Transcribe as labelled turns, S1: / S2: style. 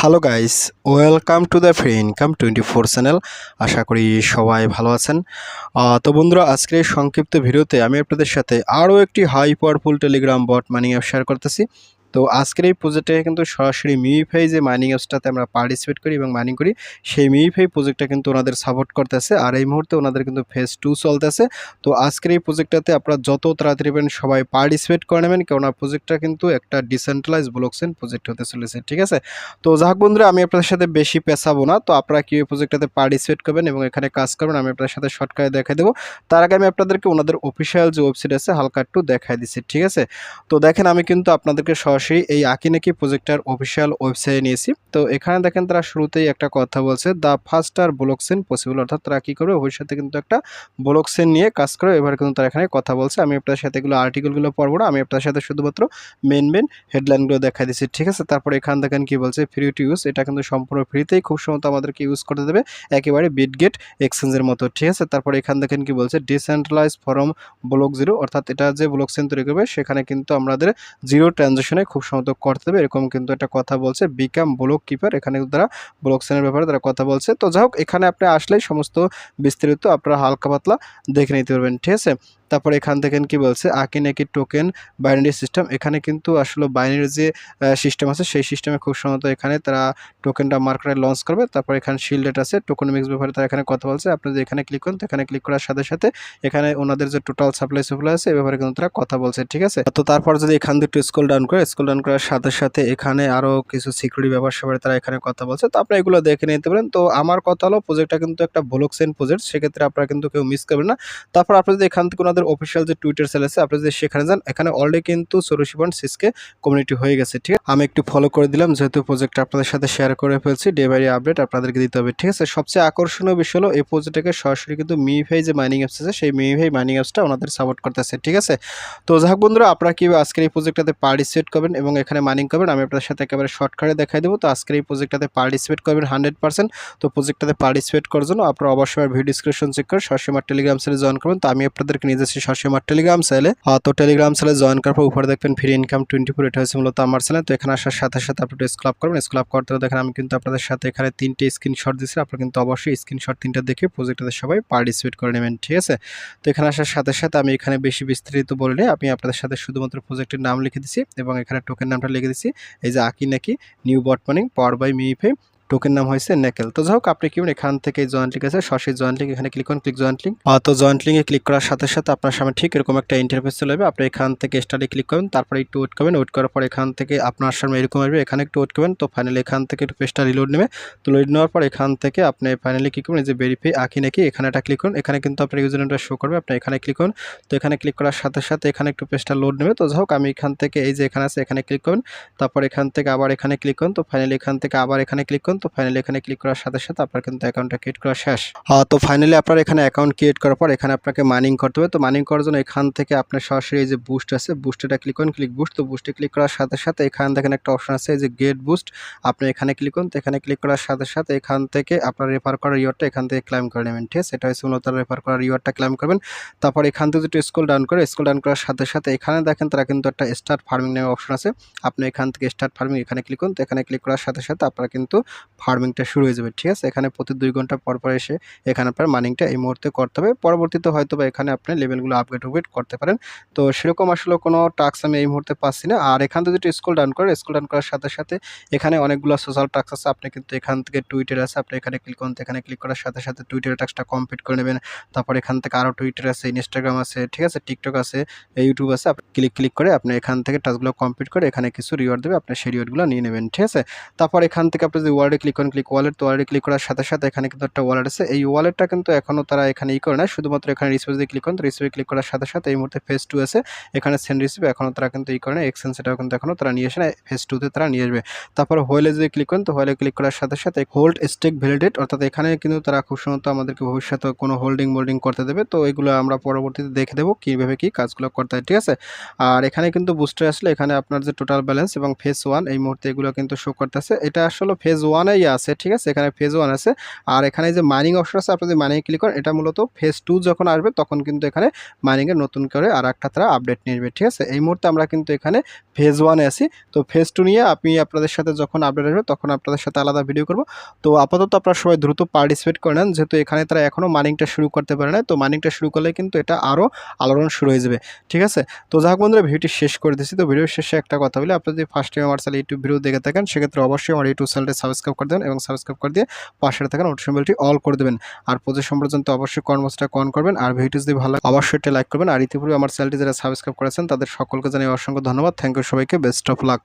S1: Hello guys welcome to the free income twenty four channel আশা করি সবাই ভালো আছেন। তো বন্ধুরা, আজকের সংক্ষিপ্ত ভিডিওতে আমি আপনাদের সাথে আরও একটি high powerful Telegram bot money app share করতেছি। তো আজকের এই প্রজেক্টে কিন্তু সরাসরি মিউফাই যে মাইনিং অ্যাপসটাতে আমরা পার্টিসিপেট করি এবং মাইনিং করি, সেই মিউফাই প্রজেক্টটা কিন্তু ওনাদের সাপোর্ট করতেছে আর এই মুহূর্তে ওনাদের কিন্তু ফেজ টু চলতেছে। তো আজকের এই প্রজেক্টটাতে আপনারা যত তাড়াতাড়ি পারেন সবাই পার্টিসিপেট করে নেবেন, কেননা প্রজেক্টটা কিন্তু একটা ডিসেন্ট্রালাইজ ব্লকচেন প্রজেক্ট হতে চলেছে, ঠিক আছে? তো যাক বন্ধুরা, আমি আপনাদের সাথে বেশি পেছাবো না। তো আপনারা কি এই প্রজেক্টটাতে পার্টিসিপেট করবেন এবং এখানে কাজ করবেন, আমি আপনাদের সাথে শর্টকাটে দেখাই দেবো। তার আগে আমি আপনাদেরকে ওনাদের অফিসিয়াল যে ওয়েবসাইট আছে, হালকা একটু দেখাই দিচ্ছি, ঠিক আছে? তো দেখেন, আমি কিন্তু আপনাদেরকে সরাসরি এই আকিনাকি প্রজেক্টার অফিসিয়াল ওয়েবসাইটে নিয়েছি। তো এখানে দেখেন তারা শুরুতেই একটা কথা বলছে, দ্য ফাস্টার ব্লকচেন পসিবল। অর্থাৎ তারা কী করবে? ভবিষ্যতে কিন্তু একটা ব্লকচেন নিয়ে কাজ করে, এবার কিন্তু তারা এখানে কথা বলছে। আমি আপনার সাথে এগুলো আর্টিকেলগুলো পড়ব না, আমি আপনার সাথে শুধুমাত্র মেন মেন হেডলাইনগুলো দেখা দিচ্ছি ঠিক আছে? তারপরে এখান দেখেন কি বলছে ফ্রি টু ইউজ এটা কিন্তু সম্পূর্ণ ফ্রিতেই খুব সম্ভবত আমাদেরকে ইউজ করতে দেবে। একেবারে বিটগেট এক্সচেঞ্জের মতো। ঠিক আছে? তারপরে এখান দেখেন কি বলছে ডিসেন্ট্রালাইজ ফরম ব্লক জিরো অর্থাৎ এটা যে ব্লক সেন তৈরি করবে, সেখানে কিন্তু আমাদের জিরো ট্রানজেকশনে খুব সম্ভবত করতে দেবে এরকম কিন্তু একটা কথা বলছে বিকাম ব্লক কিপার। এখানে তারা ব্লক চেনের ব্যাপারে তারা কথা বলছে। তো যাই হোক, এখানে আপনি আসলেই সমস্ত বিস্তারিত আপনারা হালকা পাতলা দেখে নিতে পারবেন, ঠিক আছে? তারপরে এখান থেকে কি বলছে? আকি নাকি টোকেন বাইনারি সিস্টেম এখানে কিন্তু আসলে বাইনারি যে সিস্টেম আছে, সেই সিস্টেমে খুব সম্ভবত এখানে তারা টোকেনটা মার্কেটে লঞ্চ করবে। তারপর এখানে শিল্ডেট আছে টোকনমিক্স ব্যাপারে তারা এখানে কথা বলছে। আপনি যে এখানে ক্লিক করেন, তো এখানে ক্লিক করার সাথে সাথে এখানে ওনাদের যে টোটাল সাপ্লাই সাপ্লাই আছে, এ ব্যাপারে কিন্তু তারা কথা বলছে, ঠিক আছে? তো তারপর যদি এখান থেকে একটু স্কুল ডাউন করে ডাউন করার সাথে সাথে এখানে আরও কিছু সিকিউরিটি ব্যাপার স্যাপারে তারা এখানে কথা বলছে। তো আপনারা এগুলো দেখে নিতে পারেন। তো আমার কথা হলো প্রজেক্টটা কিন্তু একটা ব্লকচেন প্রজেক্ট সেক্ষেত্রে আপনারা কিন্তু কেউ মিস করবেন না। তারপর আপনি যদি এখান থেকে ওনাদের অফিসিয়াল যে টুইটার সেল আছে আপনি যদি সেখানে যান, এখানে অলরেডি কিন্তু চৌরাশি পয়েন্ট সিক্সকে কমিউনিটি হয়ে গেছে, ঠিক আছে? আমি একটু ফলো করে দিলাম, যেহেতু প্রজেক্টটা আপনাদের সাথে শেয়ার করে ফেলছি ডে বাই আপডেট আপনাদেরকে দিতে হবে, ঠিক আছে? সবচেয়ে আকর্ষণীয় বিষয় হলো, এই প্রজেক্টটাকে সরাসরি কিন্তু মিভাই যে মাইনিং অ্যাপস আছে, সেই মিভাই মাইনিং অ্যাপসটা ওনাদের সাপোর্ট করতেছে, ঠিক আছে? তো যাই হোক বন্ধুরা, আপনারা কি আজকের এই প্রজেক্টটাতে পার্টিসিপেট করবেন এবং এখানে মাইনিং করবেন। আমি আপনার সাথে একেবারে শর্টকাটে দেখাই দেবো। তো আজকের এই প্রজেক্টটাতে পার্টিসিপেট করবেন হান্ড্রেড পার্সেন্ট তো প্রজেক্টটাতে পার্টিসিপেট করার জন্য আপনারা অবশ্যই ভিডিও ডিসক্রিপশন চেক করে সরাসরি আমার টেলিগ্রাম সেলে জয়েন করবেন। তো আমি আপনাদেরকে নিয়ে যাচ্ছি সরাসরি আমার টেলিগ্রাম সেলে তো টেলিগ্রাম সেলে জয়েন করার পর উপরে দেখবেন ফ্রি ইনকাম টোয়েন্টি ফোর এটা হয়েছে মূলত আমার চ্যানেল তো এখানে আসার সাথে সাথে আপনি স্ক্লাব করবেন। স্ক্লাব করতে দেখেন আমি কিন্তু আপনাদের সাথে এখানে তিনটে স্ক্রিনশট দিচ্ছি আপনারা কিন্তু অবশ্যই স্ক্রিনশট তিনটা দেখে প্রজেক্টটাতে সবাই পার্টিসিপেট করে নেবেন, ঠিক আছে? তো এখানে আসার সাথে সাথে আমি এখানে বেশি বিস্তারিত বলে আমি আপনাদের সাথে শুধুমাত্র প্রজেক্টের নাম লিখে দিচ্ছি এবং এখানে টোকেন নামটা লিখে দিচ্ছি। এই যে আঁকি নাকি নিউ বট মানিং পাওয়ার বাই মিফে টোকেন নাম হয়েছে নেকেল। তো যাই হোক আপনি কি এখান থেকে জয়েন্ট লিঙ্ক আছে, সরাসরি জয়েন্ট লিঙ্ক এখানে ক্লিক করুন ক্লিক জয়েন্ট লিঙ্ক তো জয়েন্ট লিঙ্কে ক্লিক করার সাথে সাথে আপনার সামনে ঠিক এরকম একটা ইন্টারফেস চলে যাবে আপনি এখান থেকে স্টাডি ক্লিক করবেন, তারপরে একটু ওয়েট করবেন। ওয়েট করার পর এখান থেকে আপনার সামনে এরকম আসবে, এখানে একটু ওয়েট করবেন। তো ফাইনালি এখান থেকে একটু পেজটা রিলোড নেবে। তো লোড নেওয়ার পর এখান থেকে আপনি ফাইনালি কী করবেন যে ভেরিফাই আঁকি নাকি, এখানে একটা ক্লিক করুন। এখানে কিন্তু আপনার ইউজার নেমটা শো করবে, আপনি এখানে ক্লিক করুন। তো এখানে ক্লিক করার সাথে সাথে এখানে একটু পেজটা লোড নেবে। তো যাই হোক আমি এখান থেকে এই যে এখানে আছে, এখানে ক্লিক করুন। তারপর এখান থেকে আবার এখানে ক্লিক করুন। তো ফাইনালি এখান থেকে আবার এখানে ক্লিক করুন। তো ফাইনালি এখানে ক্লিক করার সাথে সাথে আপনার কিন্তু অ্যাকাউন্টটা ক্রিয়েট করা শেষ। তো ফাইনালি আপনার এখানে অ্যাকাউন্ট ক্রিয়েট করার পর এখানে আপনাকে মাইনিং করতে হবে। তো মাইনিং করার জন্য এখান থেকে আপনার সরাসরি এই যে বুস্ট আছে বুস্টেটা ক্লিক করুন ক্লিক বুস্ট তো বুস্টে ক্লিক করার সাথে সাথে এখানে দেখেন একটা অপশন আছে, এই যে গেট বুস্ট আপনি এখানে ক্লিক করুন, তো এখানে ক্লিক করার সাথে সাথে এখান থেকে আপনার রেফার করার রিওয়ার্ডটা এখান থেকে ক্লাইম করে নেবেন, ঠিক আছে? এটা হচ্ছে মূলত রেফার করার রিওয়ার্ডটা ক্লাইম করবেন। তারপর এখান থেকে যদি স্কুল ডাউন করে স্কুল ডাউন করার সাথে সাথে এখানে দেখেন তারা কিন্তু একটা স্টার্ট ফার্মিং নামে অপশন আছে। আপনি এখান থেকে স্টার্ট ফার্মিং এখানে ক্লিক করুন, তো এখানে ক্লিক করার সাথে সাথে আপনার কিন্তু ফার্মিংটা শুরু হয়ে যাবে, ঠিক আছে? এখানে প্রতি দুই ঘণ্টা পর পর এসে এখানে আপনার মাইনিংটা এই মুহূর্তে করতে হবে। পরবর্তীতে হয়তো বা এখানে আপনি লেভেলগুলো আপগ্রেড আপগ্রেড করতে পারেন। তো সেরকম আসলে কোনো টাস্ক আমি এই মুহূর্তে পাচ্ছি না। আর এখান থেকে যদি স্কুল ডাউন করে স্কুল ডাউন করার সাথে সাথে এখানে অনেকগুলো সোশ্যাল টাস্ক আছে। আপনি কিন্তু এখান থেকে টুইটার আছে, আপনি এখানে ক্লিক করুন এখানে ক্লিক করার সাথে সাথে টুইটার টাস্কটা কমপ্লিট করে নেবেন। তারপর এখান থেকে আরও টুইটার আছে ইনস্টাগ্রাম আছে, ঠিক আছে? টিকটক আছে ইউটিউব আছে। আপনি ক্লিক ক্লিক করে আপনি এখান থেকে টাস্কগুলো কমপ্লিট করে এখানে কিছু রিওয়ার্ড দেবে, আপনি সেই রিওয়ার্ডগুলো নিয়ে নেবেন, ঠিক আছে? তারপর এখান থেকে আপনি যদি ওয়ালেটে ক্লিক করেন ক্লিক ওয়ালেট তো ওয়ালেটে ক্লিক করার সাথে সাথে এখানে কিন্তু একটা ওয়ালেট আছে। এই ওয়ালেটটা কিন্তু এখনও তারা এখানে ই করে না শুধুমাত্র এখানে রিসিভ ক্লিক করেন তো রিসিভে ক্লিক করার সাথে সাথে এই মুহূর্তে ফেস টু আছে। এখানে সেন্ড রিসিভ এখনও তারা কিন্তু ই করে না এক্সচেঞ্জ সেটাও কিন্তু এখনও তারা নিয়ে আসে না ফেস টুতে তারা নিয়ে আসবে। তারপর হোয়েলে যদি ক্লিক করেন তো হোয়েলে ক্লিক করার সাথে সাথে হোল্ড স্টেক ভ্যালিডেট অর্থাৎ এখানে কিন্তু তারা খুব সম্ভবত আমাদেরকে ভবিষ্যতে কোনো হোল্ডিং মোল্ডিং করতে দেবে, তো এগুলো আমরা পরবর্তীতে দেখে দেবো কীভাবে কী কাজগুলো করতে হয়, ঠিক আছে? আর এখানে কিন্তু বুস্টার আসলে এখানে আপনার যে টোটাল ব্যালেন্স এবং ফেস ওয়ান এই মুহূর্তে এগুলো কিন্তু শো করতেছে। এটা আসলে ফেজ ওয়ান এখানে ইয়ে আছে, ঠিক আছে? এখানে ফেজ ওয়ান আছে। আর এখানে যে মাইনিং অপশন আছে আপনি যদি মাইনিং ক্লিক করেন, এটা মূলত ফেজ টু যখন আসবে, তখন কিন্তু এখানে মাইনিংয়ের নতুন করে আর একটা তারা আপডেট নেবে, ঠিক আছে? এই মুহূর্তে আমরা কিন্তু এখানে ফেজ ওয়ানে আছি। তো ফেজ টু নিয়ে আমি আপনাদের সাথে যখন আপডেট আসবে, তখন আপনাদের সাথে আলাদা ভিডিও করব। তো আপাতত আপনারা সবাই দ্রুত পার্টিসিপেট করে নেন, যেহেতু এখানে তারা এখনও মাইনিংটা শুরু করতে পারে না তো মাইনিংটা শুরু করলে কিন্তু এটা আরও আলোড়ন শুরু হয়ে যাবে, ঠিক আছে? তো যাই হোক বন্ধুরা, ভিডিওটি শেষ করে দিচ্ছি। তো ভিডিওর শেষে একটা কথা বলি আপনি যদি ফার্স্ট টাইম আমার চ্যানেল ইউটিউব ভিডিও দেখে থাকেন, সেক্ষেত্রে অবশ্যই আমার ইউটিউব চ্যানেলটি সাবস্ক্রাইব করে দেবেন এবং সাবস্ক্রাইব করে দিয়ে পাশে থাকা নোটিফিকেশন বেলটি অল করে দেবেন। আর পজিশন পর্যন্ত অবশ্যই কর্মসটা কন করবেন। আর ভিডিও যদি ভালো অবশ্যই একটা লাইক করবেন। আর ইতিপূর্বে আমার চ্যানেলটি যারা সাবস্ক্রাইব করেছেন, তাদের সকলকে জানিয়ে অসংখ্য ধন্যবাদ। থ্যাংক ইউ সবাইকে। Best of luck